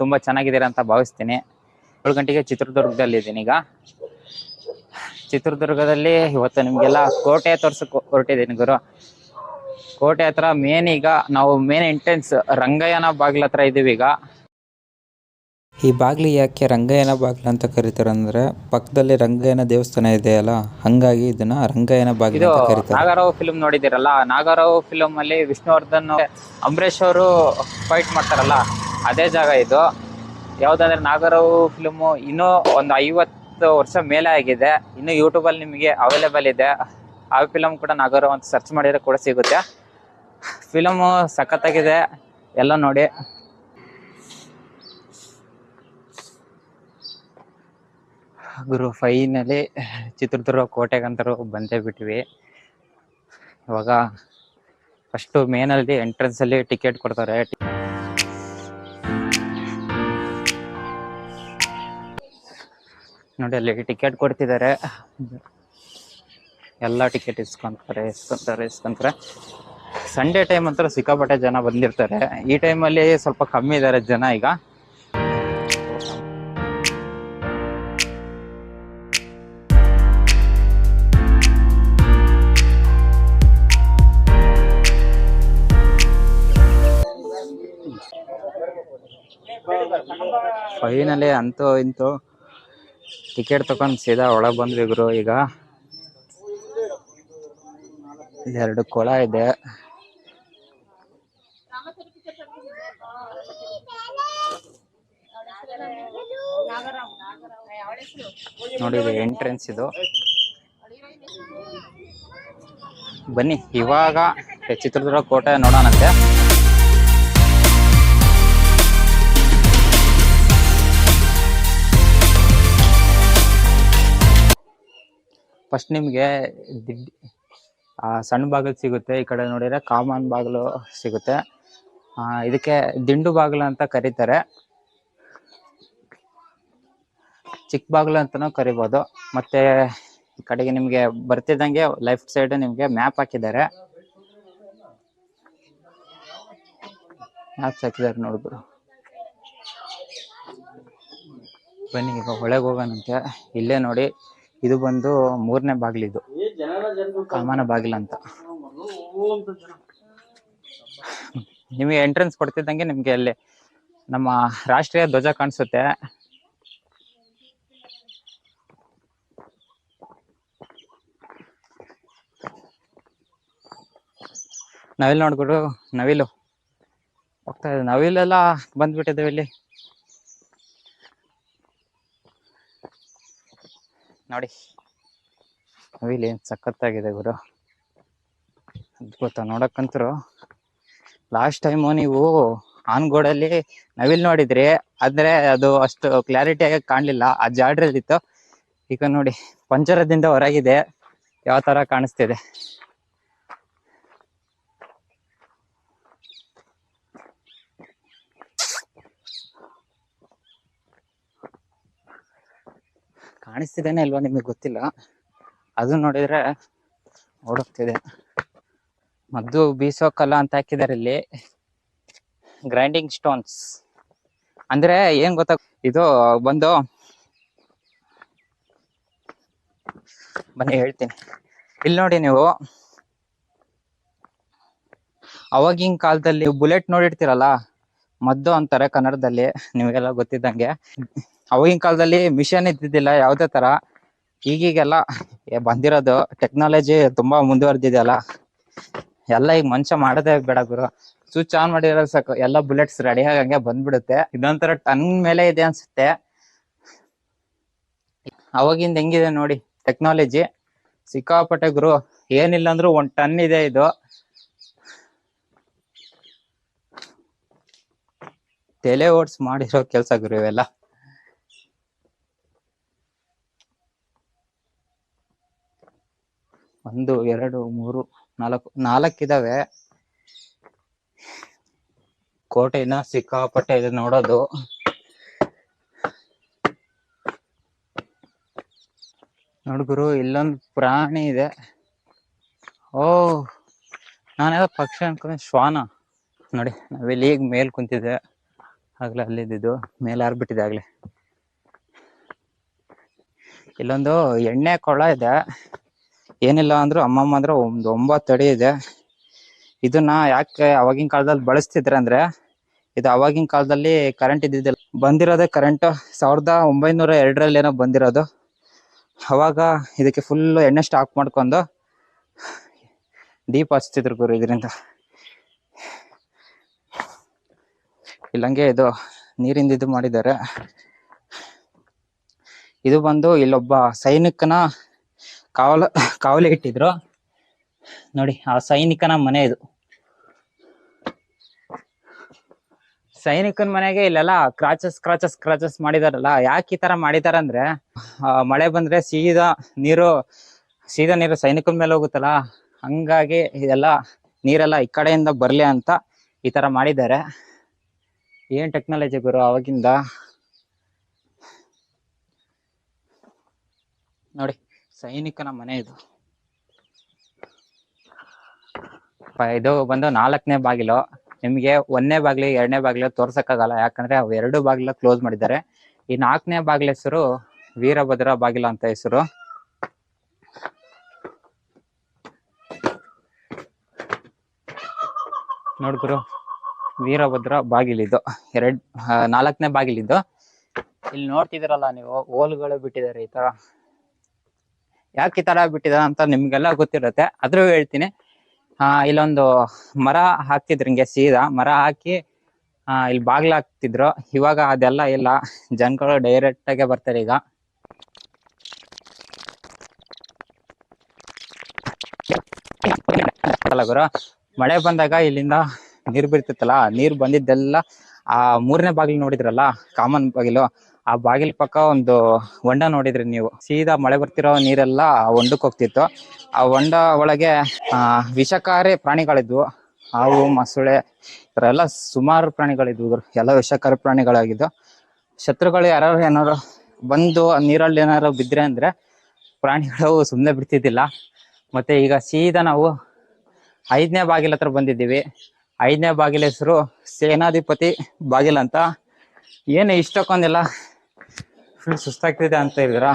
ತುಂಬಾ ಚೆನ್ನಾಗಿದ್ದೀರಾ ಅಂತ ಭಾವಿಸ್ತೀನಿ. ಏಳು ಗಂಟೆಗೆ ಚಿತ್ರದುರ್ಗದಲ್ಲಿ ಇದ್ದೀನಿ ಈಗ. ಚಿತ್ರದುರ್ಗದಲ್ಲಿ ಇವತ್ತು ನಿಮ್ಗೆಲ್ಲ ಕೋಟೆ ತೋರ್ಸಕ್ ಹೊರಟಿದ್ದೀನಿ ಗುರು. ಕೋಟೆ ಹತ್ರ ಮೇನ್ ಈಗ ನಾವು ಮೇನ್ ಎಂಟ್ರೆನ್ಸ್ ರಂಗಯ್ಯನ ಬಾಗ್ಲ ಹತ್ರ ಇದೀವಿ ಈಗ. ಈ ಬಾಗ್ಲಿ ಯಾಕೆ ರಂಗಯ್ಯನ ಬಾಗ್ಲು ಅಂತ ಕರೀತಾರೆ ಅಂದ್ರೆ ಪಕ್ಕದಲ್ಲಿ ರಂಗಯ್ಯನ ದೇವಸ್ಥಾನ ಇದೆ ಅಲ್ಲ ಹಂಗಾಗಿ ಇದನ್ನ ರಂಗಯ್ಯನ ಬಾಗಿಲು ಅಂತ ಕರೀತಾರೆ. ನಾಗರಾವ್ ಫಿಲ್ಮ್ ನೋಡಿದಿರಲ್ಲ ನಾಗರಾವ್ ಫಿಲ್ಮ್ ಅಲ್ಲಿ ವಿಷ್ಣುವರ್ಧನ್ ಅಂಬರೀಶ್ ಅವರು ಫೈಟ್ ಮಾಡ್ತಾರಲ್ಲ. ಅದೇ ಜಾಗ ಇದು. ಯಾವುದಾದ್ರೆ ನಾಗರಾವ್ ಫಿಲಂ ಇನ್ನೂ ಒಂದು ಐವತ್ತು ವರ್ಷ ಮೇಲೆ ಆಗಿದೆ. ಇನ್ನು ಯೂಟ್ಯೂಬ್ ಅಲ್ಲಿ ನಿಮಗೆ ಅವೈಲೇಬಲ್ ಇದೆ. ಆ ಫಿಲಮ್ ಕೂಡ ನಾಗರಾವ್ ಅಂತ ಸರ್ಚ್ ಮಾಡಿದ್ರೆ ಕೂಡ ಸಿಗುತ್ತೆ. ಫಿಲಮು ಸಖತ್ತಾಗಿದೆ. ಎಲ್ಲ ನೋಡಿ. ಗುರು ಫೈನಲಿ ಚಿತ್ರದುರ್ಗ ಕೋಟೆಗಂತರೂ ಬಂದೇ ಬಿಟ್ವಿ. ಇವಾಗ ಫಸ್ಟು ಮೇನಲ್ಲಿ ಎಂಟ್ರೆನ್ಸ್ ಅಲ್ಲಿ ಟಿಕೆಟ್ ಕೊಡ್ತಾರೆ. ನೋಡಿ, ಅಲ್ಲಿ ಟಿಕೆಟ್ ಕೊಡ್ತಿದ್ದಾರೆ ಎಲ್ಲ ಟಿಕೆಟ್ ಇಸ್ಕೊಂತಾರೆ ಇಸ್ಕೊಂತಾರೆ ಇಸ್ಕೊಂತಾರೆ. ಸಂಡೇ ಟೈಮ್ ಅಂತ ಸಿಕ್ಕಾಪಟ್ಟೆ ಜನ ಬಂದಿರ್ತಾರೆ. ಈ ಟೈಮಲ್ಲಿ ಸ್ವಲ್ಪ ಕಮ್ಮಿ ಇದ್ದಾರೆ ಜನ ಈಗ. ಫೈನಲಿ ಅಂತೂ ಇಂತೂ ಟಿಕೆಟ್ ತಕೊಂಡ್ ಸೀದಾ ಒಳಗ್ ಬಂದ್ವಿ ಗುರು ಈಗ. ಎರಡು ಕೊಳ ಇದೆ. ನೋಡಿ ಎಂಟ್ರೆನ್ಸ್ ಇದು. ಬನ್ನಿ, ಇವಾಗ ಚಿತ್ರದುರ್ಗ ಕೋಟೆ ನೋಡೋಣಂತೆ ಫಸ್ಟ್ ನಿಮಗೆ ದಿಡ್ ಸಣ್ಣ ಬಾಗಿಲು ಸಿಗುತ್ತೆ. ಈ ಕಡೆ ನೋಡಿದ್ರೆ ಕಾಮನ್ ಬಾಗಿಲು ಸಿಗುತ್ತೆ. ಇದಕ್ಕೆ ದಿಂಡು ಬಾಗಿಲು ಅಂತ ಕರೀತಾರೆ. ಚಿಕ್ಕ ಬಾಗಿಲು ಅಂತಾನೂ ಕರಿಬೋದು. ಮತ್ತೆ ಈ ಕಡೆಗೆ ನಿಮಗೆ ಬರ್ತಿದ್ದಂಗೆ ಲೆಫ್ಟ್ ಸೈಡ್ ನಿಮಗೆ ಮ್ಯಾಪ್ ಹಾಕಿದ್ದಾರೆ. ಮ್ಯಾಪ್ಸ್ ಹಾಕಿದ್ದಾರೆ ನೋಡಿದ್ರು ಬನ್ನಿ, ಈಗ ಒಳಗೆ ಹೋಗೋಣಂತೆ. ಇಲ್ಲೇ ನೋಡಿ. ಇದು ಬಂದು ಮೂರನೇ ಬಾಗಿಲಿದು. ಕಾಮನ ಬಾಗಿಲು ಅಂತ. ನಿಮಗೆ ಎಂಟ್ರೆನ್ಸ್ ಕೊಡ್ತಿದ್ದಂಗೆ ನಿಮ್ಗೆ ಅಲ್ಲಿ ನಮ್ಮ ರಾಷ್ಟ್ರೀಯ ಧ್ವಜ ಕಾಣಿಸುತ್ತೆ. ನವಿಲ್ ನೋಡ್ಬಿಟ್ಟು ನವಿಲು. ಹೋಗ್ತಾ ಇದೆ. ನವಿಲೆಲ್ಲ ಬಂದ್ಬಿಟ್ಟಿದ್ದೇವೆ ಇಲ್ಲಿ. ನೋಡಿ. ನವಿಲ್ ಏನ್ ಸಖತ್ತಾಗಿದೆ ಗುರು. ಅದ್ಭುತ ನೋಡಕ್ಕಂತರು. ಲಾಸ್ಟ್ ಟೈಮು ನೀವು ಆನ್ಗೋಡಲ್ಲಿ ನವಿಲ್ ನೋಡಿದ್ರಿ, ಆದ್ರೆ ಅದು ಅಷ್ಟು ಕ್ಲಾರಿಟಿ ಆಗಿ ಕಾಣಲಿಲ್ಲ. ಆ ಜಾಡ್ರಲ್ಲಿತ್ತು. ಈಗ ನೋಡಿ, ಪಂಜರದಿಂದ ಹೊರಗಿದೆ. ಯಾವ ತರ ಕಾಣಿಸ್ತಿದೆ? ಕಾಣಿಸ್ತಿದೇನೆ ಅಲ್ವಾ ನಿಮಗೆ ಗೊತ್ತಿಲ್ಲ. ಅದು ನೋಡಿದ್ರೆ ಓಡೋಗ್ತಿದೆ. ಮದ್ದು ಬೀಸೋ ಕಲ್ಲ ಅಂತ ಹಾಕಿದ್ದಾರೆ ಇಲ್ಲಿ. ಗ್ರೈಂಡಿಂಗ್ ಸ್ಟೋನ್ಸ್ ಅಂದ್ರೆ ಏನ್ ಗೊತ್ತಾ? ಇದು ಬಂದು ಬನ್ನಿ, ಹೇಳ್ತೀನಿ. ಇಲ್ಲಿ ನೋಡಿ ನೀವು. ಅವಾಗಿನ ಕಾಲದಲ್ಲಿ ಬುಲೆಟ್ ನೋಡಿರ್ತೀರಲ್ಲ ಮದ್ದು ಅಂತಾರೆ ಕನ್ನಡದಲ್ಲಿ, ನಿಮಗೆಲ್ಲ ಗೊತ್ತಿದ್ದಂಗೆ. ಅವಾಗಿನ ಕಾಲದಲ್ಲಿ ಮಿಷನ್ ಇದ್ದಿದ್ದಿಲ್ಲ, ಯಾವುದೇ ತರ. ಈಗೀಗೆಲ್ಲ ಬಂದಿರೋದು ಟೆಕ್ನಾಲಜಿ ತುಂಬಾ ಮುಂದುವರೆದಿದೆಯಲ್ಲ. ಎಲ್ಲ ಈಗ ಮನುಷ್ಯ ಮಾಡೋದೇ ಬೇಡ ಗುರು. ಸ್ವಿಚ್ ಆನ್ ಮಾಡಿರೋ ಸಾಕು, ಎಲ್ಲ ಬುಲೆಟ್ಸ್ ರೆಡಿ ಆಗಂಗೆ ಬಂದ್ಬಿಡುತ್ತೆ. ಇದೊಂಥರ ಟನ್ ಮೇಲೆ ಇದೆ ಅನ್ಸುತ್ತೆ. ಅವಾಗಿಂದ ಹೆಂಗಿದೆ ನೋಡಿ ಟೆಕ್ನಾಲಜಿ ಸಿಕ್ಕಾಪಟ್ಟೆ ಗುರು, ಏನಿಲ್ಲ ಅಂದ್ರೂ ಒಂದ್ ಟನ್ ಇದೆ ಇದು. ತಲೆ ಓಡ್ಸ್ ಮಾಡಿರೋ ಕೆಲಸ ಗುರು ಇವೆಲ್ಲ. ಒಂದು, ಎರಡು, ಮೂರು, ನಾಲ್ಕು ನಾಲ್ಕಿದಾವೆ ಕೋಟೆನ ಸಿಕ್ಕಾಪಟ್ಟೆ ಇದೆ ನೋಡೋದು. ನೋಡ್ಗುರು ಇಲ್ಲೊಂದು ಪ್ರಾಣಿ ಇದೆ. ಓ, ನಾನೆಲ್ಲ ಪಕ್ಷಿ ಅನ್ಕೊಂಡೆ. ಶ್ವಾನ. ನೋಡಿ, ನಾವಿಲ್ಲಿ ಈಗ ಮೇಲ್ ಕುಂತಿದೆ ಆಗ್ಲೇ ಅಲ್ಲಿದ್ದು ಮೇಲೆ ಹಾರ್ಬಿಟ್ಟಿದೆ ಆಗ್ಲೇ. ಇಲ್ಲೊಂದು ಎಣ್ಣೆ ಕೊಳ ಇದೆ. ಏನಿಲ್ಲ ಅಂದ್ರು ಅಮ್ಮಮ್ಮ ಅಂದ್ರೆ ಒಂದು ಒಂಬತ್ತು ಅಡಿ ಇದೆ. ಇದನ್ನ ಯಾಕೆ ಅವಾಗಿನ ಕಾಲದಲ್ಲಿ ಬಳಸ್ತಿದ್ರೆ ಅಂದ್ರೆ, ಇದು ಅವಾಗಿನ ಕಾಲದಲ್ಲಿ ಕರೆಂಟ್ ಇದ್ದಿದ್ದಿಲ್ಲ. ಬಂದಿರೋದೆ ಕರೆಂಟ್ ಸಾವಿರದ ಒಂಬೈನೂರ ಎರಡರಲ್ಲಿ ಏನೋ ಬಂದಿರೋದು. ಅವಾಗ ಇದಕ್ಕೆ ಫುಲ್ ಎಣ್ಣೆ ಸ್ಟಾಕ್ ಮಾಡ್ಕೊಂಡು ದೀಪ ಹಚ್ತಿದ್ರು ಗುರು ಇದರಿಂದ. ಇಲ್ಲಂಗೆ ಇದು ನೀರಿಂದ ಇದು ಮಾಡಿದ್ದಾರೆ. ಇದು ಬಂದು ಇಲ್ಲೊಬ್ಬ ಸೈನಿಕನ ಕಾವಲ ಕಾವಲಿ ಇಟ್ಟಿದ್ರು. ನೋಡಿ, ಆ ಸೈನಿಕನ ಮನೆ ಇದು. ಸೈನಿಕನ ಮನೆಗೆ ಇಲ್ಲೆಲ್ಲ ಕ್ರಾಚಸ್ ಕ್ರಾಚಸ್ ಕ್ರಾಚಸ್ ಮಾಡಿದಾರಲ್ಲ, ಯಾಕೆ ಈ ತರ ಮಾಡಿದಾರಂದ್ರೆ ಮಳೆ ಬಂದ್ರೆ ಸೀದಾ ನೀರು ಸೀದಾ ನೀರು ಸೈನಿಕನ ಮೇಲೆ ಹೋಗುತ್ತಲ್ಲ, ಹಂಗಾಗಿ ಇದೆಲ್ಲ ನೀರೆಲ್ಲ ಈ ಕಡೆಯಿಂದ ಬರ್ಲಿ ಅಂತ ಈ ತರ ಮಾಡಿದ್ದಾರೆ. ಏನ್ ಟೆಕ್ನಾಲಜಿ ಗುರು ಅವಾಗಿಂದ? ನೋಡಿ, ಸೈನಿಕನ ಮನೆ ಇದು. ಇದು ಬಂದು ನಾಲ್ಕನೇ ಬಾಗಿಲು. ನಿಮಗೆ ಒಂದನೇ ಬಾಗಿಲು, ಎರಡನೇ ಬಾಗಿಲು ತೋರ್ಸಕ್ಕಾಗಲ್ಲ. ಯಾಕಂದ್ರೆ ಅವು ಎರಡು ಬಾಗಿಲು ಕ್ಲೋಸ್ ಮಾಡಿದ್ದಾರೆ. ಈ ನಾಲ್ಕನೇ ಬಾಗಿಲ ಹೆಸರು ವೀರಭದ್ರ ಬಾಗಿಲ ಅಂತ ಹೆಸರು. ನೋಡ್ಗುರು ವೀರಭದ್ರ ಬಾಗಿಲಿದು. ಎರಡ್ ನಾಲ್ಕನೇ ಬಾಗಿಲಿದ್ದು ಇಲ್ಲಿ ನೋಡ್ತಿದಿರಲ್ಲ ನೀವು, ಹೋಲ್ಗಳು ಬಿಟ್ಟಿದ್ದಾರೆ ಈ ತರ. ಯಾಕೆ ಈ ತರ ಬಿಟ್ಟಿದ್ದಾರೆ ಅಂತ ನಿಮ್ಗೆಲ್ಲ ಗೊತ್ತಿರುತ್ತೆ. ಅದ್ರೂ ಹೇಳ್ತೀನಿ, ಆ, ಇಲ್ಲೊಂದು ಮರ ಹಾಕ್ತಿದ್ರು ಹಿಂಗೆ ಸೀದಾ. ಮರ ಹಾಕಿ, ಆ, ಇಲ್ಲಿ ಬಾಗ್ಲ ಹಾಕ್ತಿದ್ರು. ಇವಾಗ ಅದೆಲ್ಲ ಇಲ್ಲ. ಜನಗಳು ಡೈರೆಕ್ಟ್ ಆಗಿ ಬರ್ತಾರೆ ಈಗ. ಗುರು, ಮಳೆ ಬಂದಾಗ ಇಲ್ಲಿಂದ ನೀರ್ ಬೀಳ್ತಿತ್ತಲ್ಲ ನೀರ್ ಬಂದಿದ್ದೆಲ್ಲ ಆ ಮೂರನೇ ಬಾಗಿಲು ನೋಡಿದ್ರಲ್ಲ, ಕಾಮನ್ ಬಾಗಿಲು, ಆ ಬಾಗಿಲ್ ಪಕ್ಕ ಒಂದು ಹೊಂಡ ನೋಡಿದ್ರಿ ನೀವು. ಸೀದಾ ಮಳೆ ಬರ್ತಿರೋ ನೀರೆಲ್ಲ ಆ ಹೊಂಡಕ್ಕೆ ಹೋಗ್ತಿತ್ತು. ಆ ಹೊಂಡ ಒಳಗೆ, ಆ, ವಿಷಕಾರಿ ಪ್ರಾಣಿಗಳಿದ್ವು. ಹಾವು, ಮೊಸಳೆ, ಈ ಎಲ್ಲ ಸುಮಾರು ಪ್ರಾಣಿಗಳಿದ್ವು ಎಲ್ಲ ವಿಷಕಾರಿ ಪ್ರಾಣಿಗಳಾಗಿದ್ದು. ಶತ್ರುಗಳು ಯಾರು ಏನಾರು ಬಂದು ನೀರಲ್ಲಿ ಏನಾರು ಬಿದ್ರೆ ಅಂದ್ರೆ ಪ್ರಾಣಿಗಳು ಸುಮ್ಮನೆ ಬಿಡ್ತಿದ್ದಿಲ್ಲ. ಮತ್ತೆ ಈಗ ಸೀದಾ ನಾವು ಐದನೇ ಬಾಗಿಲ ಹತ್ರ ಬಂದಿದ್ದೀವಿ. ಐದನೇ ಬಾಗಿಲ ಹೆಸರು ಸೇನಾಧಿಪತಿ ಬಾಗಿಲ್ ಅಂತ. ಏನು ಇಷ್ಟಕ್ಕೊಂದಿಲ್ಲ. ಫುಲ್ ಸುಸ್ತಾಗ್ತಿದೆ ಅಂತ ಹೇಳಿದ್ರ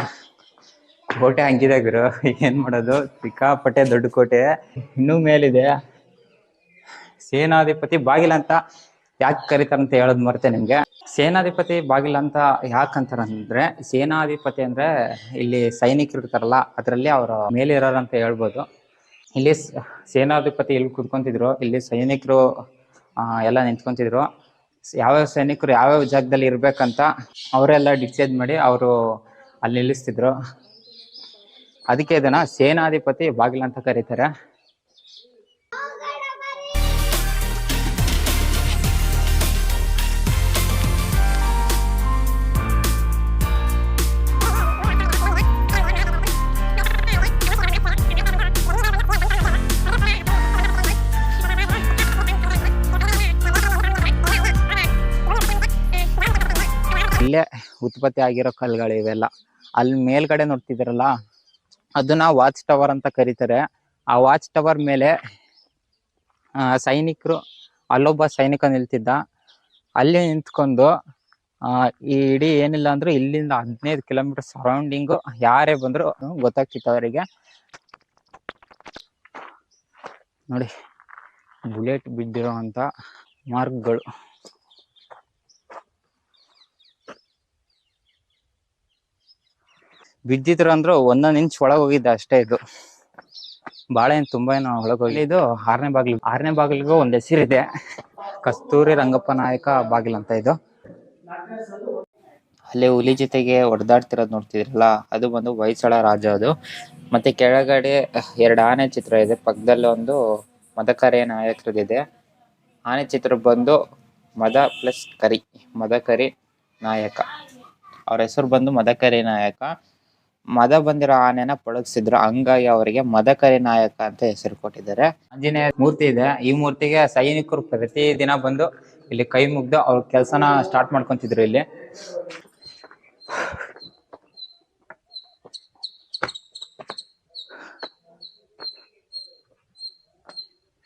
ಕೋಟೆ ಹಂಗಿದೆ ಗುರು. ಏನ್ ಮಾಡೋದು? ಸಿಕ್ಕಾಪಟ್ಟೆ ದೊಡ್ಡ ಕೋಟೆ. ಇನ್ನೂ ಮೇಲಿದೆ. ಸೇನಾಧಿಪತಿ ಬಾಗಿಲ್ ಅಂತ ಯಾಕೆ ಕರೀತಾರಂತ ಹೇಳೋದು ಮರ್ತೆ ನಿಮ್ಗೆ. ಸೇನಾಧಿಪತಿ ಬಾಗಿಲ ಅಂತ ಯಾಕಂತಾರಂದ್ರೆ ಸೇನಾಧಿಪತಿ ಅಂದ್ರೆ ಇಲ್ಲಿ ಸೈನಿಕರು ಇರ್ತಾರಲ್ಲ, ಅದರಲ್ಲಿ ಅವರ ಮೇಲಿರೋರು ಅಂತ ಹೇಳ್ಬೋದು. ಇಲ್ಲಿ ಸೇನಾಧಿಪತಿ ಇಲ್ಲಿ ಕುತ್ಕೊಂತಿದ್ರು, ಇಲ್ಲಿ ಸೈನಿಕರು ಎಲ್ಲ ನಿಂತ್ಕೊಂತಿದ್ರು. ಯಾವ್ಯಾವ ಸೈನಿಕರು ಯಾವ್ಯಾವ ಜಾಗದಲ್ಲಿ ಇರ್ಬೇಕಂತ ಅವರೆಲ್ಲ ಡಿಸೈಡ್ ಮಾಡಿ ಅವರು ಅಲ್ಲಿ ನಿಲ್ಲಿಸ್ತಿದ್ರು. ಅದಕ್ಕೆ ಇದನ್ನ ಸೇನಾಧಿಪತಿ ಬಾಗಿಲು ಅಂತ ಕರೀತಾರೆ. ಉತ್ಪತ್ತಿ ಆಗಿರೋ ಕಲ್ಲುಗಳು ಇವೆಲ್ಲ. ಅಲ್ಲಿ ಮೇಲ್ಗಡೆ ನೋಡ್ತಿದ್ದೀರಲ್ಲ ಅದನ್ನ ವಾಚ್ ಟವರ್ ಅಂತ ಕರೀತಾರೆ. ಆ ವಾಚ್ ಟವರ್ ಮೇಲೆ ಸೈನಿಕರು ಅಲ್ಲೊಬ್ಬ ಸೈನಿಕ ನಿಲ್ತಿದ್ದ. ಅಲ್ಲಿ ನಿಂತ್ಕೊಂಡು ಆ, ಈ ಇಡೀ ಏನಿಲ್ಲ ಅಂದ್ರು ಇಲ್ಲಿಂದ ಹದಿನೈದು ಕಿಲೋಮೀಟರ್ ಸರೌಂಡಿಂಗು ಯಾರೇ ಬಂದ್ರು ಗೊತ್ತಾಗ್ತಿತ್ತು ಅವರಿಗೆ. ನೋಡಿ ಬುಲೆಟ್ ಬಿದ್ದಿರೋ ಅಂತ ಮಾರ್ಕ್ಗಳು. ಬಿದ್ದಿದ್ರು ಅಂದ್ರು ಒಂದೊಂದ್ ಇಂಚ್ ಒಳಗ್ ಹೋಗಿದ್ದೆ ಅಷ್ಟೇ ಇದು. ಬಾಳ ಏನ್ ತುಂಬಾ ಏನು ಒಳಗ್ ಹೋಗಿ ಇದು ಆರನೇ ಬಾಗಿಲು ಆರನೇ ಬಾಗಿಲಿಗೂ ಒಂದ್ ಹೆಸರಿದೆ ಕಸ್ತೂರಿ ರಂಗಪ್ಪ ನಾಯಕ ಬಾಗಿಲು ಅಂತ ಇದು. ಅಲ್ಲಿ ಹುಲಿ ಜೊತೆಗೆ ಹೊಡೆದಾಡ್ತಿರೋದ್ ನೋಡ್ತಿದ್ರಲ್ಲ, ಅದು ಬಂದು ಹೊಯ್ಸಳ ರಾಜ ಅದು. ಮತ್ತೆ ಕೆಳಗಡೆ ಎರಡು ಆನೆ ಚಿತ್ರ ಇದೆ. ಪಕ್ಕದಲ್ಲಿ ಒಂದು ಮದಕರಿ ನಾಯಕರದಿದೆ. ಆನೆ ಚಿತ್ರ ಬಂದು ಮದ ಪ್ಲಸ್ ಕರಿ ಮದಕರಿ ನಾಯಕ. ಅವ್ರ ಹೆಸರು ಬಂದು ಮದಕರಿ ನಾಯಕ. ಮದ ಬಂದಿರೋ ಆನೆನ ಪಳಗಿಸಿದ್ರು. ಹಂಗಾಗಿ ಅವರಿಗೆ ಮದಕರಿ ನಾಯಕ ಅಂತ ಹೆಸರು ಕೊಟ್ಟಿದ್ದಾರೆ. ಆಂಜನೇಯ ಮೂರ್ತಿ ಇದೆ. ಈ ಮೂರ್ತಿಗೆ ಸೈನಿಕರು ಪ್ರತಿ ದಿನ ಬಂದು ಇಲ್ಲಿ ಕೈ ಮುಗ್ದು ಅವ್ರ ಕೆಲ್ಸನ ಸ್ಟಾರ್ಟ್ ಮಾಡ್ಕೊಂತಿದ್ರು ಇಲ್ಲಿ.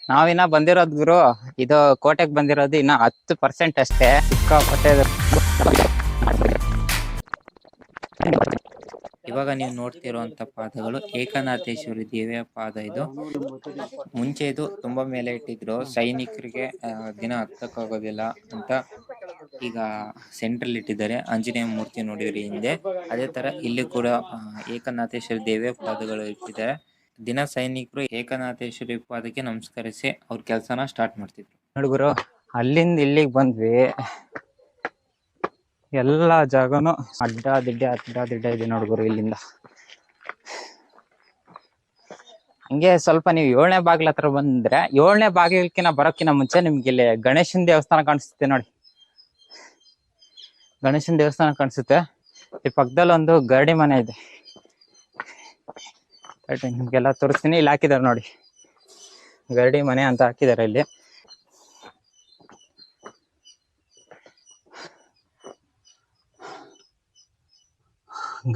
ನಾವಿನ್ನ ಬಂದಿರೋದ್ ಗುರು, ಇದು ಕೋಟೆಗೆ ಬಂದಿರೋದು ಇನ್ನ ಹತ್ತು ಪರ್ಸೆಂಟ್ ಅಷ್ಟೇ. ಸಿಕ್ಕಾಪಟ್ಟೆ. ಇವಾಗ ನೀವು ನೋಡ್ತಿರುವಂತ ಪಾದಗಳು ಏಕನಾಥೇಶ್ವರಿ ದೇವಿಯ ಪಾದ ಇದು. ಮುಂಚೆ ಇದು ತುಂಬಾ ಮೇಲೆ ಇಟ್ಟಿದ್ರು. ಸೈನಿಕರಿಗೆ ದಿನ ಹತ್ತಕ್ಕಾಗೋದಿಲ್ಲ ಅಂತ ಈಗ ಸೆಂಟ್ರಲ್ ಇಟ್ಟಿದ್ದಾರೆ. ಆಂಜನೇಯ ಮೂರ್ತಿ ನೋಡಿದ್ರಿ ಹಿಂದೆ. ಅದೇ ತರ ಇಲ್ಲಿ ಕೂಡ ಏಕನಾಥೇಶ್ವರಿ ದೇವಿಯ ಪಾದಗಳು ಇಟ್ಟಿದ್ದಾರೆ. ದಿನ ಸೈನಿಕರು ಏಕನಾಥೇಶ್ವರಿ ಪಾದಕ್ಕೆ ನಮಸ್ಕರಿಸಿ ಅವ್ರ ಕೆಲಸನ ಸ್ಟಾರ್ಟ್ ಮಾಡ್ತಿದ್ರು. ಹುಡುಗರು ಗುರು, ಅಲ್ಲಿಂದ ಇಲ್ಲಿಗೆ ಬಂದ್ವಿ. ಎಲ್ಲ ಜಾಗನು ಅಡ್ಡ ದಿಡ್ಡೆ, ಅಡ್ಡ ದಿಡ್ಡ ಇದೆ ನೋಡ್ಗುರು ಇಲ್ಲಿಂದ. ಹಂಗೆ ಸ್ವಲ್ಪ ನೀವು ಏಳನೇ ಬಾಗಿಲ ಹತ್ರ ಬಂದ್ರೆ, ಏಳನೇ ಬಾಗಿಲಕ್ಕಿನ ಬರೋಕ್ಕಿಂತ ಮುಂಚೆ ನಿಮ್ಗೆ ಇಲ್ಲಿ ಗಣೇಶನ ದೇವಸ್ಥಾನ ಕಾಣಿಸುತ್ತೆ ನೋಡಿ. ಗಣೇಶನ ದೇವಸ್ಥಾನ ಕಾಣಿಸುತ್ತೆ. ಈ ಪಕ್ಕದಲ್ಲಿ ಒಂದು ಗರಡಿ ಮನೆ ಇದೆ. ನಿಮ್ಗೆಲ್ಲ ತೋರಿಸ್ತೀನಿ. ಇಲ್ಲಿ ಹಾಕಿದ್ದಾರೆ ನೋಡಿ. ಗರಡಿ ಮನೆ ಅಂತ ಹಾಕಿದ್ದಾರೆ ಇಲ್ಲಿ.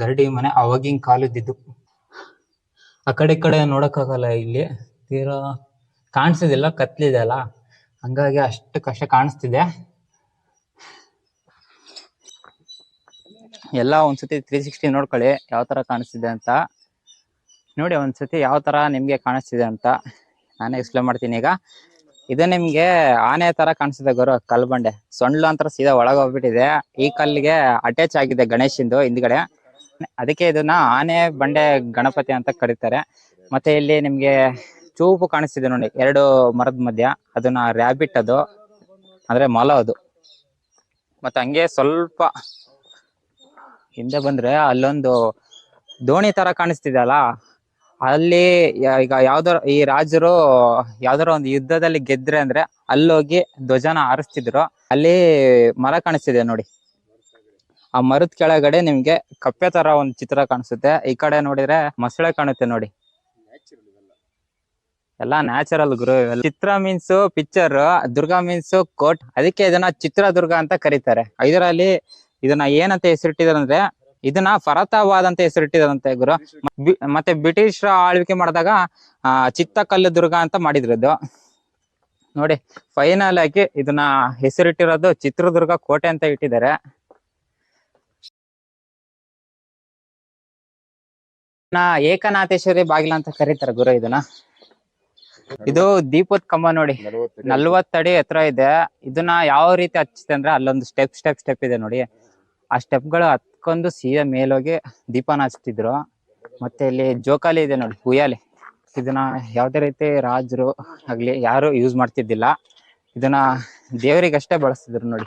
ಗರಡಿ ಮನೆ ಅವಾಗಿನ ಕಾಲದಿದ್ದು ಆ ಕಡೆ ಈ ಕಡೆ ನೋಡಕ್ಕಾಗಲ್ಲ ಇಲ್ಲಿ. ತೀರಾ ಕಾಣಿಸ್ತಿದಿಲ್ಲ ಕತ್ಲಿದೆ ಅಲ್ಲ. ಹಂಗಾಗಿ ಅಷ್ಟು ಕಷ್ಟ ಕಾಣಿಸ್ತಿದೆ. ಎಲ್ಲ ಒಂದ್ಸತಿ ತ್ರೀ ಸಿಕ್ಸ್ಟಿ ನೋಡ್ಕೊಳ್ಳಿ, ಯಾವ ತರ ಕಾಣಿಸ್ತಿದೆ ಅಂತ. ನೋಡಿ ಒಂದ್ಸತಿ ಯಾವ ತರ ನಿಮ್ಗೆ ಕಾಣಿಸ್ತಿದೆ ಅಂತ. ನಾನೇ ಎಕ್ಸ್ಪ್ಲೇನ್ ಮಾಡ್ತೀನಿ ಈಗ. ಇದು ನಿಮ್ಗೆ ಆನೆ ತರ ಕಾಣಿಸ್ತಿದೆ ಗುರು ಕಲ್ಬಂಡೆ ಸೊಂಡ್ಲು ಅಂತ ಸೀದಾ ಒಳಗೆ ಹೋಗ್ಬಿಟ್ಟಿದೆ. ಈ ಕಲ್ಲಿಗೆ ಅಟ್ಯಾಚ್ ಆಗಿದೆ ಗಣೇಶಿಂದು ಹಿಂದ್ಗಡೆ. ಅದಕ್ಕೆ ಇದನ್ನ ಆನೆ, ಬಂಡೆ, ಗಣಪತಿ ಅಂತ ಕರೀತಾರೆ. ಮತ್ತೆ ಇಲ್ಲಿ ನಿಮ್ಗೆ ಚೂಪು ಕಾಣಿಸ್ತಿದೆ ನೋಡಿ, ಎರಡು ಮರದ ಮಧ್ಯ. ಅದನ್ನ ರ್ಯಾಬಿಟ್ ಅದು, ಅಂದ್ರೆ ಮೊಲ ಅದು. ಮತ್ತೆ ಹಂಗೆ ಸ್ವಲ್ಪ ಹಿಂದೆ ಬಂದ್ರೆ ಅಲ್ಲೊಂದು ದೋಣಿ ತರ ಕಾಣಿಸ್ತಿದೆ ಅಲ್ಲ? ಈಗ ಯಾವ್ದಾರ ಈ ರಾಜರು ಯಾವ್ದಾರ ಒಂದು ಯುದ್ಧದಲ್ಲಿ ಗೆದ್ರೆ ಅಂದ್ರೆ ಅಲ್ಲೋಗಿ ಧ್ವಜನ ಹಾರಿಸ್ತಿದ್ರು. ಅಲ್ಲಿ ಮರ ಕಾಣಿಸ್ತಿದೆ ನೋಡಿ. ಆ ಮರದ ಕೆಳಗಡೆ ನಿಮ್ಗೆ ಕಪ್ಪೆ ತರ ಒಂದು ಚಿತ್ರ ಕಾಣಿಸುತ್ತೆ. ಈ ಕಡೆ ನೋಡಿದ್ರೆ ಮೊಸಳೆ ಕಾಣುತ್ತೆ ನೋಡಿ. ಎಲ್ಲ ನ್ಯಾಚುರಲ್ ಗುರು. ಚಿತ್ರ ಮೀನ್ಸ್ ಪಿಕ್ಚರ್ ದುರ್ಗಾ ಮೀನ್ಸ್ ಕೋಟ್ ಅದಕ್ಕೆ ಇದನ್ನ ಚಿತ್ರದುರ್ಗ ಅಂತ ಕರೀತಾರೆ. ಇದರಲ್ಲಿ ಇದನ್ನ ಏನಂತ ಹೆಸರಿಟ್ಟಿದಾರೆ ಅಂದ್ರೆ ಇದನ್ನ ಫರತಾಬಾದ್ ಅಂತ ಹೆಸರಿಟ್ಟಿದಾರಂತೆ ಗುರು. ಮತ್ತೆ ಬ್ರಿಟಿಷ್ ಆಳ್ವಿಕೆ ಮಾಡಿದಾಗ ಚಿತ್ತಕಲ್ಲು ದುರ್ಗ ಅಂತ ಮಾಡಿದ್ರು ಇದು ನೋಡಿ ಫೈನಲ್ ಆಗಿ ಇದನ್ನ ಹೆಸರಿಟ್ಟಿರೋದು ಚಿತ್ರದುರ್ಗ ಕೋಟೆ ಅಂತ ಇಟ್ಟಿದ್ದಾರೆ. ನಾ ಏಕನಾಥೇಶ್ವರಿ ಬಾಗಿಲ ಅಂತ ಕರೀತಾರೆ ಗುರು ಇದನ್ನ. ಇದು ದೀಪದ ಕಂಬ ನೋಡಿ. ನಲ್ವತ್ತಡಿ. ಎತ್ತರ ಇದೆ. ಇದನ್ನ ಯಾವ ರೀತಿ ಹಚ್ಚುತ್ತೆ ಅಂದ್ರೆ ಅಲ್ಲೊಂದು ಸ್ಟೆಪ್ ಸ್ಟೆಪ್ ಸ್ಟೆಪ್ ಇದೆ ನೋಡಿ. ಆ ಸ್ಟೆಪ್ಗಳು ಹತ್ಕೊಂಡು ಸೀದಾ ಮೇಲೋಗಿ ದೀಪನ ಹಚ್ತಿದ್ರು. ಮತ್ತೆ ಇಲ್ಲಿ ಜೋಕಾಲಿ ಇದೆ ನೋಡಿ ಹುಯಾಲಿ ಇದನ್ನ ಯಾವ್ದೇ ರೀತಿ ರಾಜರು ಆಗ್ಲಿ ಯಾರು ಯೂಸ್ ಮಾಡ್ತಿದ್ದಿಲ್ಲ. ಇದನ್ನ ದೇವರಿಗಷ್ಟೇ ಬಳಸ್ತಿದ್ರು ನೋಡಿ.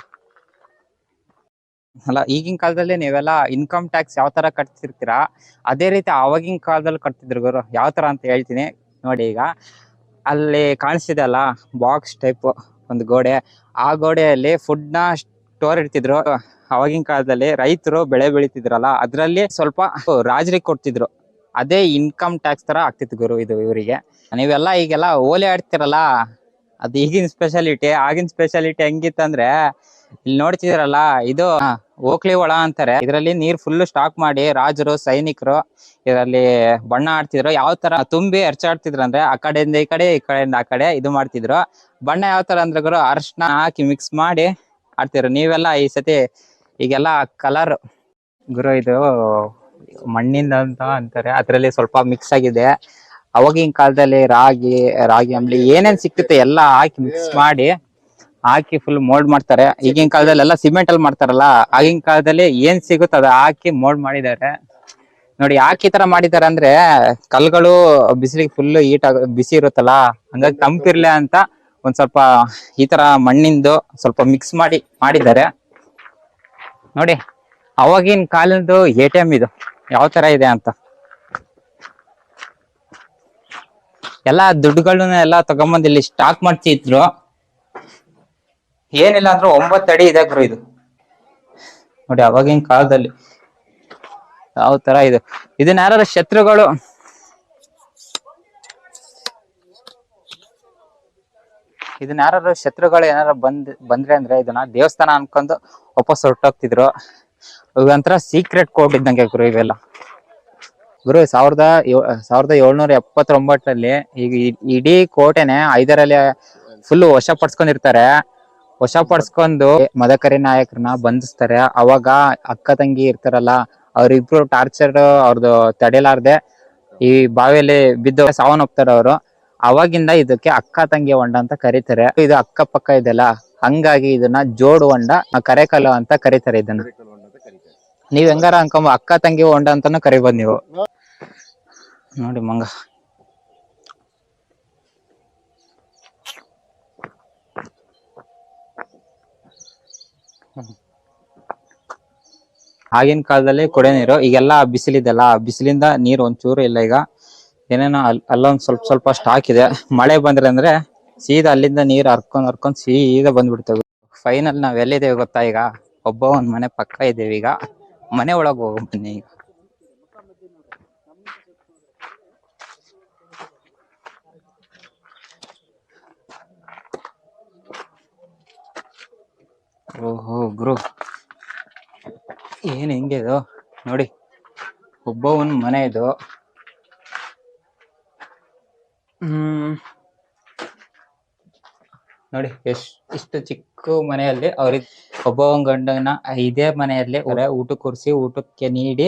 ಅಲ್ಲ, ಈಗಿನ ಕಾಲದಲ್ಲಿ ನೀವೆಲ್ಲ ಇನ್ಕಮ್ ಟ್ಯಾಕ್ಸ್ ಯಾವ ತರ ಕಟ್ತಿರ್ತೀರಾ, ಅದೇ ರೀತಿ ಆವಾಗಿನ ಕಾಲದಲ್ಲಿ ಕಟ್ತಿದ್ರು ಗುರು, ಯಾವ ತರ ಅಂತ ಹೇಳ್ತೀನಿ. ನೋಡಿ ಈಗ, ಅಲ್ಲಿ ಕಾಣಿಸ್ತಿದೆ ಅಲ್ಲ ಬಾಕ್ಸ್ ಟೈಪ್ ಒಂದು ಗೋಡೆ. ಆ ಗೋಡೆಯಲ್ಲಿ ಫುಡ್ನ ಸ್ಟೋರ್ ಇಡ್ತಿದ್ರು. ಅವಾಗಿನ ಕಾಲದಲ್ಲಿ ರೈತರು ಬೆಳೆ ಬೆಳಿತಿದ್ರಲ್ಲ, ಅದ್ರಲ್ಲಿ ಸ್ವಲ್ಪ ರಾಜರಿಗೆ ಕೊಡ್ತಿದ್ರು. ಅದೇ ಇನ್ಕಮ್ ಟ್ಯಾಕ್ಸ್ ತರ ಆಗ್ತಿತ್ತು ಗುರು ಇದು ಇವರಿಗೆ. ನೀವೆಲ್ಲ ಈಗೆಲ್ಲ ಓಲೆ ಆಡ್ತಿರಲ್ಲ, ಅದು ಈಗಿನ ಸ್ಪೆಷಾಲಿಟಿ ಆಗಿನ ಸ್ಪೆಷಾಲಿಟಿ ಹೆಂಗಿತ್ತಂದ್ರೆ, ಇಲ್ಲಿ ನೋಡ್ತಿದಿರಲ್ಲ ಇದು ಓಕ್ಲಿ ಒಳ ಅಂತಾರೆ. ಇದರಲ್ಲಿ ನೀರ್ ಫುಲ್ ಸ್ಟಾಕ್ ಮಾಡಿ ರಾಜರು, ಸೈನಿಕರು, ಇದರಲ್ಲಿ ಬಣ್ಣ ಆಡ್ತಿದ್ರು. ಯಾವ ತರ ತುಂಬಿ ಎರಚಾಡ್ತಿದ್ರು ಅಂದ್ರೆ ಆ ಕಡೆಯಿಂದ ಈ ಕಡೆ, ಈ ಕಡೆಯಿಂದ ಆ ಕಡೆ ಇದು ಮಾಡ್ತಿದ್ರು. ಬಣ್ಣ ಯಾವ ತರ ಅಂದ್ರೆ ಗುರು ಅರ್ಶನ ಹಾಕಿ ಮಿಕ್ಸ್ ಮಾಡಿ ಆಡ್ತಿದ್ರು. ನೀವೆಲ್ಲ ಈ ಸತಿ ಈಗೆಲ್ಲ ಕಲರ್ ಗುರು ಇದು ಮಣ್ಣಿಂದ ಅಂತ ಅಂತಾರೆ. ಅದ್ರಲ್ಲಿ ಸ್ವಲ್ಪ ಮಿಕ್ಸ್ ಆಗಿದೆ. ಅವಾಗಿನ ಕಾಲದಲ್ಲಿ ರಾಗಿ ರಾಗಿ ಅಂಬಲಿ ಏನೇನ್ ಸಿಕ್ಕುತ್ತೆ ಎಲ್ಲ ಹಾಕಿ ಮಿಕ್ಸ್ ಮಾಡಿ ಹಾಕಿ ಫುಲ್ ಮೋಲ್ಡ್ ಮಾಡ್ತಾರೆ. ಈಗಿನ ಕಾಲದಲ್ಲಿ ಎಲ್ಲ ಸಿಮೆಂಟ್ ಅಲ್ಲಿ ಮಾಡ್ತಾರಲ್ಲ, ಆಗಿನ ಕಾಲದಲ್ಲಿ ಏನ್ ಸಿಗುತ್ತೆ ಅದ ಹಾಕಿ ಮೋಲ್ಡ್ ಮಾಡಿದ್ದಾರೆ. ನೋಡಿ ಯಾಕೆ ತರ ಮಾಡಿದ್ದಾರೆ ಅಂದ್ರೆ ಕಲ್ಗಳು ಬಿಸಿಲಿಗೆ ಫುಲ್ ಹೀಟ್ ಆಗ, ಬಿಸಿ ಇರುತ್ತಲ್ಲ, ಹಂಗಾಗಿ ತಂಪಿರ್ಲಿ ಅಂತ ಒಂದ್ ಸ್ವಲ್ಪ ಈ ತರ ಮಣ್ಣಿಂದು ಸ್ವಲ್ಪ ಮಿಕ್ಸ್ ಮಾಡಿ, ಮಾಡಿದ್ದಾರೆ. ನೋಡಿ, ಅವಾಗಿನ ಕಾಲದ್ದು ಎ ಟಿ ಎಂ ಇದು. ಯಾವ ತರ ಇದೆ ಅಂತ. ಎಲ್ಲಾ ದುಡ್ಡುಗಳನ್ನ ಎಲ್ಲ ತಗೊಂಬಂದ್ ಇಲ್ಲಿ ಸ್ಟಾಕ್ ಮಾಡ್ತಿದ್ರು ಏನಿಲ್ಲ ಅಂದ್ರೆ ಒಂಬತ್ತು ಅಡಿ ಇದೆ ಗುರು ಇದು. ನೋಡಿ ಅವಾಗಿನ ಕಾಲದಲ್ಲಿ ಯಾವ ತರ ಇದು. ಇದನ್ನ ಯಾರ ಶತ್ರುಗಳು? ಇದನ್ನ ಯಾರು ಶತ್ರುಗಳು ಏನಾರ ಬಂದ್, ಬಂದ್ರೆ ಅಂದ್ರೆ ಇದನ್ನ ದೇವಸ್ಥಾನ ಅನ್ಕೊಂಡು ವಾಪಸ್ ಹೊರಟೋಗ್ತಿದ್ರು. ಇವಂತರ ಸೀಕ್ರೆಟ್ ಕೋಡ್ ಇದ್ದಂಗೆ ಗುರು ಇವೆಲ್ಲ. ಗುರು ಸಾವಿರದ ಸಾವಿರದ ಏಳ್ನೂರ ಎಪ್ಪತ್ತೊಂಬತ್ತರಲ್ಲಿ ಈಗ ಇಡೀ ಕೋಟೆನೆ ಐದರಲ್ಲಿ ಫುಲ್ ವಶಪಡಿಸ್ಕೊಂಡಿರ್ತಾರೆ ವಶಪಡಿಸ್ಕೊಂಡು ಮದಕರಿ ನಾಯಕರನ್ನ ಬಂಧಿಸ್ತಾರೆ. ಅವಾಗ ಅಕ್ಕ ತಂಗಿ ಇರ್ತಾರಲ್ಲ, ಅವ್ರಿಬ್ರು ಟಾರ್ಚರ್ ಅವ್ರದ್ದು ತಡೆಲಾರ್ದೆ ಈ ಬಾವಿಯಲ್ಲಿ ಬಿದ್ದು ಹೋಗ್ತಾರೆ ಅವರು. ಅವಾಗಿಂದ ಇದಕ್ಕೆ ಅಕ್ಕ ತಂಗಿ ಹೊಂಡ ಅಂತ ಕರೀತಾರೆ. ಇದು ಅಕ್ಕ ಪಕ್ಕ ಇದೆಲ್ಲ ಹಂಗಾಗಿ ಇದನ್ನ ಜೋಡು ಹೊಂಡ, ಕರೆಕಲ್ಲು ಅಂತ ಕರೀತಾರೆ ಇದನ್ನ. ನೀವ್ ಹೆಂಗಾರ ಅನ್ಕೊಂಬ, ಅಕ್ಕ ತಂಗಿ ಹೊಂಡ ಅಂತಾನು ಕರಿಬೋದು ನೀವು. ನೋಡಿ ಮಂಗ. ಆಗಿನ ಕಾಲದಲ್ಲಿ ಕೊಡೆ ನೀರು, ಈಗೆಲ್ಲ ಬಿಸಿಲಿದೆಲ್ಲ ಬಿಸಿಲಿಂದ ನೀರು ಒಂಚೂರು ಇಲ್ಲ ಈಗ. ಏನೇನೋ ಅಲ್, ಅಲ್ಲೊಂದ್ ಸ್ವಲ್ಪ ಸ್ವಲ್ಪ ಸ್ಟಾಕ್ ಇದೆ. ಮಳೆ ಬಂದ್ರೆ ಅಂದ್ರೆ ಸೀದಾ ಅಲ್ಲಿಂದ ನೀರು ಹರ್ಕೊಂಡ್ ಹರ್ಕೊಂಡ್ ಸೀದಾ ಬಂದ್ಬಿಡ್ತೇವೆ. ಫೈನಲ್ ನಾವ್ ಎಲ್ಲಿದ್ದೇವೆ ಗೊತ್ತಾ ಈಗ? ಒಬ್ಬ ಒಂದ್ ಮನೆ ಪಕ್ಕ ಇದ್ದೇವೆ ಈಗ. ಮನೆ ಒಳಗ್ ಹೋಗೋ ಬನ್ನಿ ಈಗ. ಓಹೋ, ಗುರು. ಏನ್ ಹಿಂಗೆ ಇದು? ನೋಡಿ, ಒಬ್ಬವನ್ ಮನೆ ಇದು. ನೋಡಿ, ಎಷ್ಟ್, ಇಷ್ಟು ಚಿಕ್ಕ ಮನೆಯಲ್ಲಿ ಅವ್ರಿಗೆ ಒಬ್ಬವನ್ ಗಂಡನ ಇದೇ ಮನೆಯಲ್ಲಿ ಊಟ ಕೂರಿಸಿ, ಊಟಕ್ಕೆ ನೀಡಿ,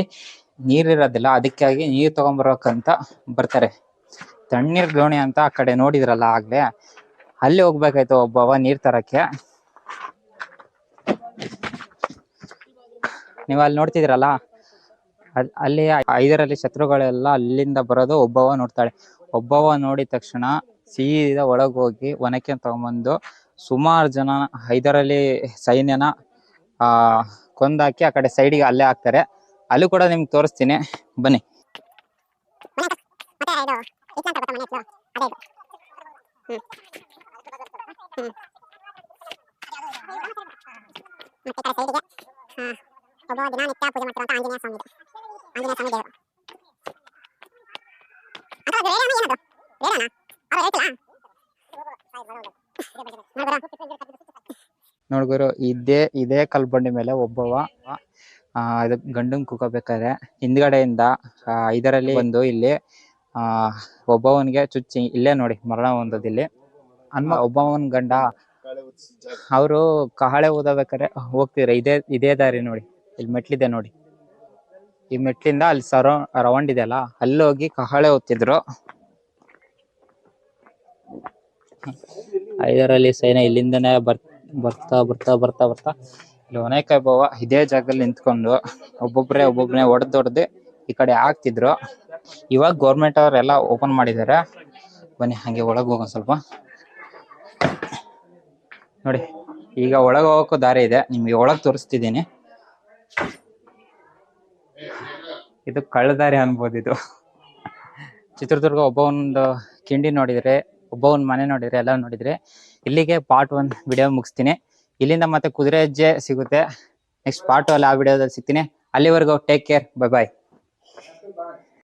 ನೀರಿರೋದಿಲ್ಲ. ಅದಕ್ಕಾಗಿ ನೀರ್ ತಗೊಂಬರ್ಬೇಕಂತ ಬರ್ತಾರೆ. ತಣ್ಣೀರ್ ದೋಣಿ ಅಂತ ಆ ಕಡೆ ನೋಡಿದ್ರಲ್ಲ ಆಗ್ಲೇ. ಅಲ್ಲಿ ಹೋಗ್ಬೇಕಾಯ್ತು ಒಬ್ಬವ ನೀರ್ ತರಕ್ಕೆ. ನೀವು ಅಲ್ಲಿ ನೋಡ್ತಿದ್ರಲ್ಲ ಅಲ್- ಅಲ್ಲಿ ಐದರಲ್ಲಿ ಶತ್ರುಗಳೆಲ್ಲ ಅಲ್ಲಿಂದ ಬರೋದು ಒಬ್ಬವ ನೋಡ್ತಾಳೆ. ಒಬ್ಬವ ನೋಡಿದ ತಕ್ಷಣ ಸೀದಾ ಹೋಗಿ ಒನಕೆ ತಗೊಂಬಂದು ಸುಮಾರು ಜನ ಐದರಲ್ಲಿ ಸೈನ್ಯನ, ಆ, ಕೊಂದಾಕಿ ಆ ಕಡೆ ಸೈಡಿಗೆ ಅಲ್ಲೇ ಹಾಕ್ತಾರೆ. ಅಲ್ಲಿ ಕೂಡ ನಿಮ್ಗೆ ತೋರಿಸ್ತೀನಿ. ಬನ್ನಿ. ಒಬ್ಬ ದಿನನಿತ್ಯ ಪೂಜೆ ಮಾಡ್ತಿರುವಂತ ಆಂಜನೇಯ ಸ್ವಾಮಿ ಆಂಜನೇಯ ಸ್ವಾಮಿ ದೇವರು. ನೋಡ್ಗುರು ಇದೇ ಇದೇ ಕಲ್ಬಂಡಿ ಮೇಲೆ ಒಬ್ಬವ ಇದು ಗಂಡನ್ ಕುಕೋಬೇಕಾದ್ರೆ ಹಿಂದ್ಗಡೆಯಿಂದ ಇದರಲ್ಲಿ ಬಂದು ಇಲ್ಲಿ, ಆ, ಒಬ್ಬವನ್ಗೆ ಚುಚ್ಚಿ, ಇಲ್ಲೇ ನೋಡಿ, ಮರಣ ಹೊಂದದ್ ಇಲ್ಲಿ ಅನ್ಮ ಒಬ್ಬವನ್ ಗಂಡ, ಅವರು ಕಹಳೆ ಊದಬೇಕಾದ್ರೆ ಹೋಗ್ತಿದ್ರು, ಇದೇ ಇದೇ ದಾರಿ ನೋಡಿ. ಇಲ್ಲಿ ಮೆಟ್ಲಿದೆ ನೋಡಿ. ಈ ಮೆಟ್ಲಿಂದ ಅಲ್ಲಿ ರೌಂಡ್ ರೌಂಡ್ ಇದೆಯಲ್ಲ ಅಲ್ಲಿ ಹೋಗಿ ಕಹಳೆ ಹೋಗ್ತಿದ್ರು ಐದರಲ್ಲಿ ಸೈನ್ಯ ಇಲ್ಲಿಂದನೇ ಬರ್, ಬರ್ತಾ ಬರ್ತಾ ಬರ್ತಾ ಬರ್ತಾ, ಇಲ್ಲಿ ಒನೇಕಾಯಿ ಬಾವ ಇದೇ ಜಾಗದಲ್ಲಿ ನಿಂತ್ಕೊಂಡು ಒಬ್ಬೊಬ್ರೆ ಒಬ್ಬೊಬ್ನೇ ಹೊಡೆದ್ ಈ ಕಡೆ ಹಾಕ್ತಿದ್ರು ಇವಾಗ ಗೌರ್ಮೆಂಟ್ ಅವರೆಲ್ಲ ಓಪನ್ ಮಾಡಿದ್ದಾರೆ. ಬನ್ನಿ, ಹಂಗೆ ಒಳಗೆ ಹೋಗೋಣ ಸ್ವಲ್ಪ. ನೋಡಿ, ಈಗ ಒಳಗೆ ಹೋಗೋಕ್ಕೂ ದಾರಿ ಇದೆ. ನಿಮ್ಗೆ ಒಳಗೆ ತೋರಿಸ್ತಿದ್ದೀನಿ. ಇದು ಕಳ್ಳದಾರಿ ಅನ್ಬೋದು ಇದು. ಚಿತ್ರದುರ್ಗ ಒಬ್ಬ ಒಂದು ಕಿಂಡಿ ನೋಡಿದ್ರೆ ಒಬ್ಬ ಮನೆ ನೋಡಿದ್ರೆ ಎಲ್ಲ ನೋಡಿದ್ರೆ, ಇಲ್ಲಿಗೆ ಪಾರ್ಟ್ ಒನ್ ವಿಡಿಯೋ ಮುಗಿಸ್ತೀನಿ. ಇಲ್ಲಿಂದ ಮತ್ತೆ ಕುದುರೆ ಹೆಜ್ಜೆ ಸಿಗುತ್ತೆ. ನೆಕ್ಸ್ಟ್ ಪಾರ್ಟ್ ಅಲ್ಲಿ ಆ ವಿಡಿಯೋದಲ್ಲಿ ಸಿಗ್ತೀನಿ. ಅಲ್ಲಿವರೆಗೂ ಟೇಕ್ ಕೇರ್ ಬೈ ಬಾಯ್